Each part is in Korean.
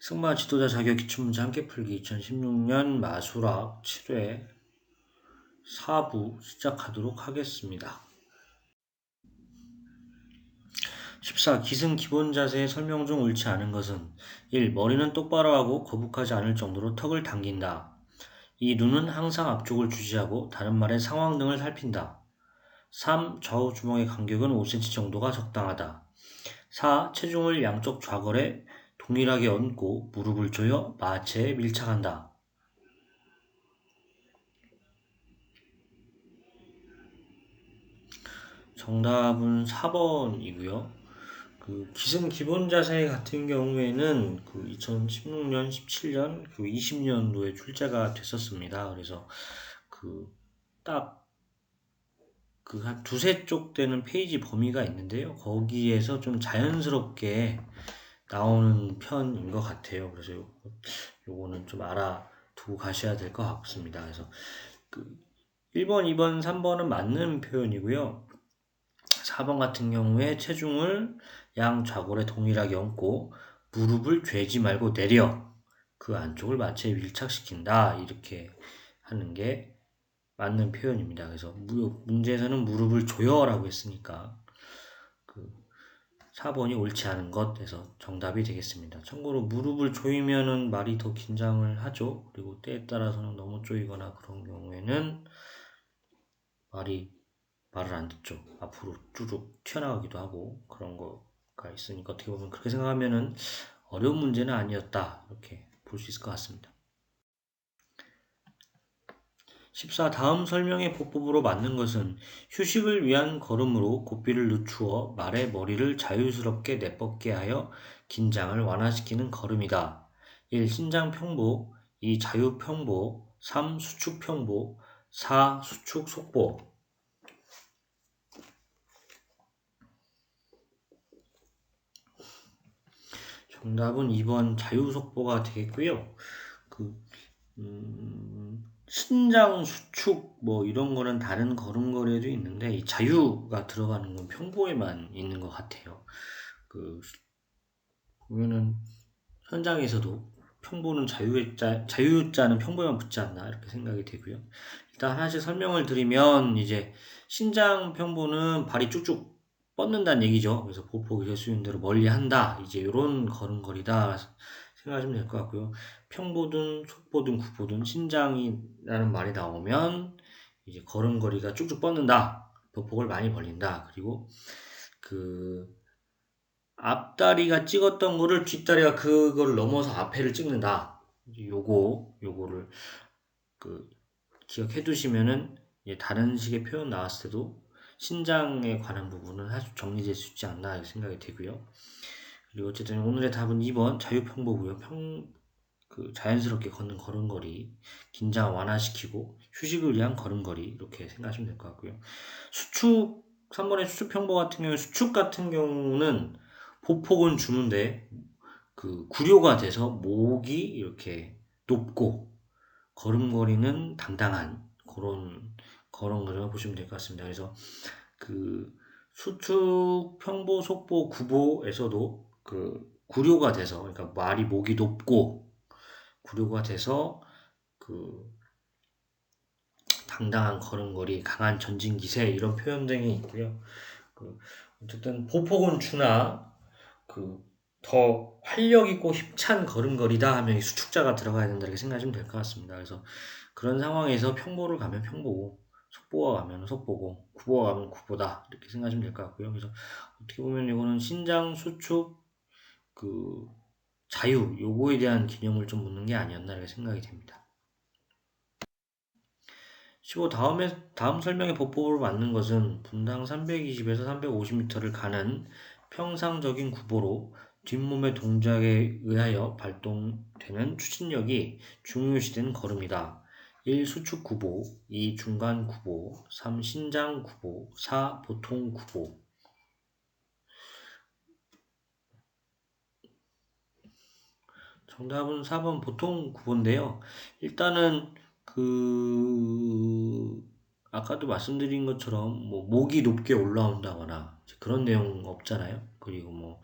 승마 지도자 자격 기출문제 함께 풀기 2016년 마수락 7회 4부 시작하도록 하겠습니다. 14. 기승 기본 자세의 설명 중 옳지 않은 것은 1. 머리는 똑바로 하고 거북하지 않을 정도로 턱을 당긴다. 2. 눈은 항상 앞쪽을 주시하고 다른 말의 상황 등을 살핀다. 3. 좌우 주먹의 간격은 5cm 정도가 적당하다. 4. 체중을 양쪽 좌걸에 동일하게 얹고 무릎을 조여 마체에 밀착한다. 정답은 4번이고요. 그 기승 기본 자세 같은 경우에는 그 2016년, 17년, 그 20년도에 출제가 됐었습니다. 그래서 그 딱 그 한 두세 쪽 되는 페이지 범위가 있는데요. 거기에서 좀 자연스럽게 나오는 편인 것 같아요. 그래서 요, 요거는 좀 알아두고 가셔야 될 것 같습니다. 그래서 그 1번, 2번, 3번은 맞는 표현이고요. 4번 같은 경우에 체중을 양 좌골에 동일하게 얹고 무릎을 죄지 말고 내려 그 안쪽을 마체에 밀착시킨다 이렇게 하는 게 맞는 표현입니다. 그래서 문제에서는 무릎을 조여라고 했으니까 그 4번이 옳지 않은 것에서 정답이 되겠습니다. 참고로 무릎을 조이면은 말이 더 긴장을 하죠. 그리고 때에 따라서는 너무 조이거나 그런 경우에는 말이 말을 안 듣죠. 앞으로 쭈룩 튀어나가기도 하고 그런 거가 있으니까 어떻게 보면 그렇게 생각하면은 어려운 문제는 아니었다. 이렇게 볼 수 있을 것 같습니다. 14. 다음 설명의 보법으로 맞는 것은 휴식을 위한 걸음으로 고삐를 늦추어 말의 머리를 자유스럽게 내뻗게 하여 긴장을 완화시키는 걸음이다. 1. 신장 평보 2. 자유 평보 3. 수축 평보 4. 수축 속보 정답은 2번 자유속보가 되겠고요. 그, 음, 신장 수축 뭐 이런 거는 다른 걸음걸이에도 있는데 이 자유가 들어가는 건 평보에만 있는 것 같아요. 그 보면은 현장에서도 평보는 자유자 자유자는 평보에만 붙지 않나 이렇게 생각이 되고요. 일단 하나씩 설명을 드리면 이제 신장 평보는 발이 쭉쭉 뻗는다는 얘기죠. 그래서 보폭 예수인 대로 멀리 한다. 이제 이런 걸음걸이다 생각하시면 될 것 같고요. 평보든 속보든 구보든 신장이라는 말이 나오면 이제 걸음걸이가 쭉쭉 뻗는다. 보폭을 많이 벌린다. 그리고 그 앞다리가 찍었던 거를 뒷다리가 그걸 넘어서 앞에를 찍는다. 요거 요거를 그 기억해 두시면은 다른 식의 표현 나왔을 때도 신장에 관한 부분은 아주 정리될 수 있지 않나 생각이 되고요. 그리고 어쨌든 오늘의 답은 2번 자유평보고요. 평, 그 자연스럽게 걷는 걸음걸이, 긴장 완화시키고 휴식을 위한 걸음걸이 이렇게 생각하시면 될 것 같고요. 수축 3번의 수축평보 같은 경우 수축 같은 경우는 보폭은 주는데 그 구료가 돼서 목이 이렇게 높고 걸음걸이는 당당한 그런 거를 보시면 될 것 같습니다. 그래서 그 수축, 평보, 속보, 구보에서도 그 구료가 돼서 그러니까 말이 목이 높고 구료가 돼서 그 당당한 걸음걸이, 강한 전진 기세 이런 표현 등이 있고요. 그 어쨌든 보폭은 주나 그 더 활력 있고 힘찬 걸음걸이다 하면 수축자가 들어가야 된다 이렇게 생각하시면 될 것 같습니다. 그래서 그런 상황에서 평보를 가면 평보고 속보가 가면 속보고 구보가 가면 구보다 이렇게 생각하시면 될 것 같고요. 그래서 어떻게 보면 이거는 신장 수축 그 자유 요거에 대한 개념을 좀 묻는 게 아니었나 이렇게 생각이 됩니다. 15 다음에 다음 설명의 보법으로 맞는 것은 분당 320에서 350m를 가는 평상적인 구보로 뒷몸의 동작에 의하여 발동되는 추진력이 중요시되는 걸음이다. 1. 수축 구보 2. 중간 구보 3. 신장 구보 4. 보통 구보 정답은 4번 보통 구보인데요. 일단은 그 아까도 말씀드린 것처럼 뭐 목이 높게 올라온다거나 그런 내용 없잖아요. 그리고 뭐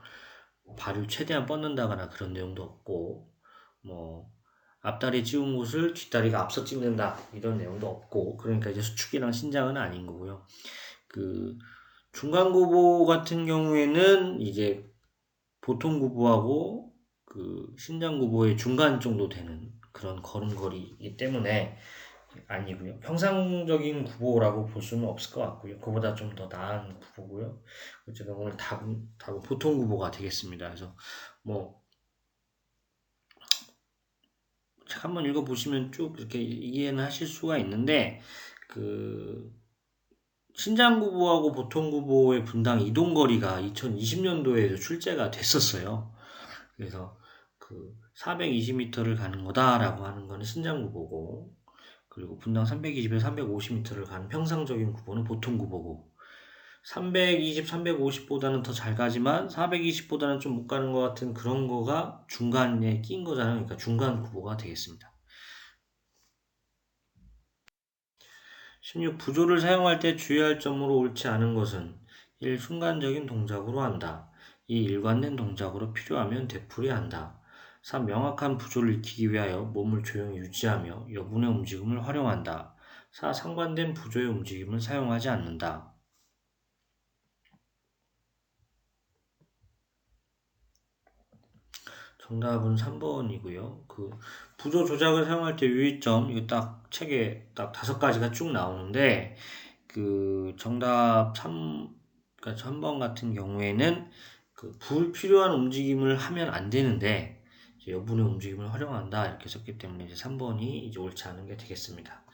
발을 최대한 뻗는다거나 그런 내용도 없고 뭐 앞다리 찍은 곳을 뒷다리가 앞서 찍는다 이런 내용도 없고 그러니까 이제 수축이랑 신장은 아닌 거고요. 그 중간 구보 같은 경우에는 이제 보통 구보하고 그 신장 구보의 중간 정도 되는 그런 걸음걸이이기 때문에 아니고요. 평상적인 구보라고 볼 수는 없을 것 같고요. 그보다 좀 더 나은 구보고요. 어쨌든 오늘 답은, 답은 보통 구보가 되겠습니다. 그래서 뭐 책 한번 읽어보시면 쭉 이렇게 이해는 하실 수가 있는데 그 신장 구보하고 보통 구보의 분당 이동 거리가 2020년도에도 출제가 됐었어요. 그래서 그 420m를 가는 거다라고 하는 거는 신장 구보고 그리고 분당 320에서 350m를 가는 평상적인 구보는 보통 구보고 320, 350보다는 더 잘 가지만 420보다는 좀 못 가는 것 같은 그런 거가 중간에 낀 거잖아요. 그러니까 중간 구보가 되겠습니다. 16. 부조를 사용할 때 주의할 점으로 옳지 않은 것은 1. 순간적인 동작으로 한다. 2. 일관된 동작으로 필요하면 되풀이 한다. 3. 명확한 부조를 익히기 위하여 몸을 조용히 유지하며 여분의 움직임을 활용한다. 4. 상관된 부조의 움직임을 사용하지 않는다. 정답은 3번이고요. 그 부조 조작을 사용할 때 유의점 이거 딱 책에 딱 다섯 가지가 쭉 나오는데 그 정답 3 그러니까 3번 같은 경우에는 그 불필요한 움직임을 하면 안 되는데 여분의 움직임을 활용한다 이렇게 썼기 때문에 이제 3번이 이제 옳지 않은 게 되겠습니다.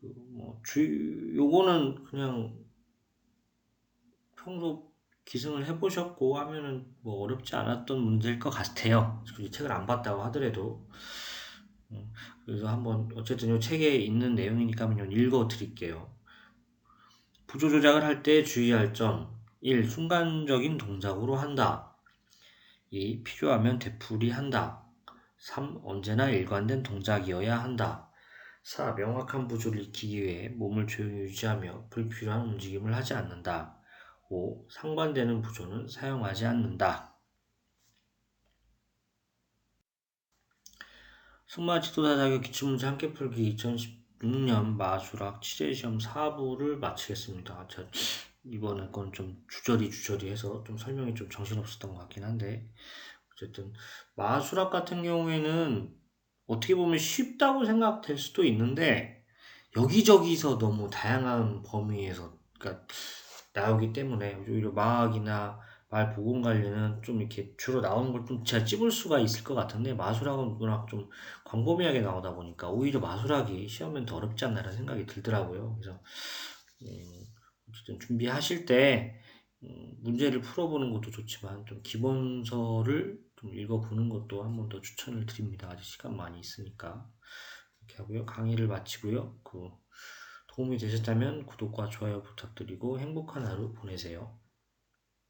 그뭐 주, 요거는 그냥 평소 기승을 해보셨고 하면은 뭐 어렵지 않았던 문제일 것 같아요. 굳이 책을 안 봤다고 하더라도. 음, 그래서 한번 어쨌든 이 책에 있는 내용이니까 한번 읽어 드릴게요. 부조 조작을 할 때 주의할 점 1. 순간적인 동작으로 한다. 2. 필요하면 되풀이 한다. 3. 언제나 일관된 동작이어야 한다. 4. 명확한 부조를 익히기 위해 몸을 조용히 유지하며 불필요한 움직임을 하지 않는다. 5. 상관되는 부조는 사용하지 않는다. 승마 지도사 자격 기출문제 함께 풀기 2016년 마수락 취재시험 4부를 마치겠습니다. 저 이번에 건 좀 주저리 주저리 해서 좀 설명이 좀 정신없었던 것 같긴 한데 어쨌든 마수락 같은 경우에는 어떻게 보면 쉽다고 생각될 수도 있는데 여기저기서 너무 다양한 범위에서 그러니까 나오기 때문에 오히려 마학이나 말 보건 관리는 좀 이렇게 주로 나오는 걸좀 제가 찝을 수가 있을 것 같은데 마술학은 워낙 좀 광범위하게 나오다 보니까 오히려 마술학이 시험엔 더 어렵지 않나라는 생각이 들더라고요. 그래서 음, 어쨌든 준비하실 때 음, 문제를 풀어보는 것도 좋지만 좀 기본서를 좀 읽어보는 것도 한 번 더 추천을 드립니다. 아직 시간 많이 있으니까 이렇게 하고요. 강의를 마치고요. 그 도움이 되셨다면 구독과 좋아요 부탁드리고 행복한 하루 보내세요.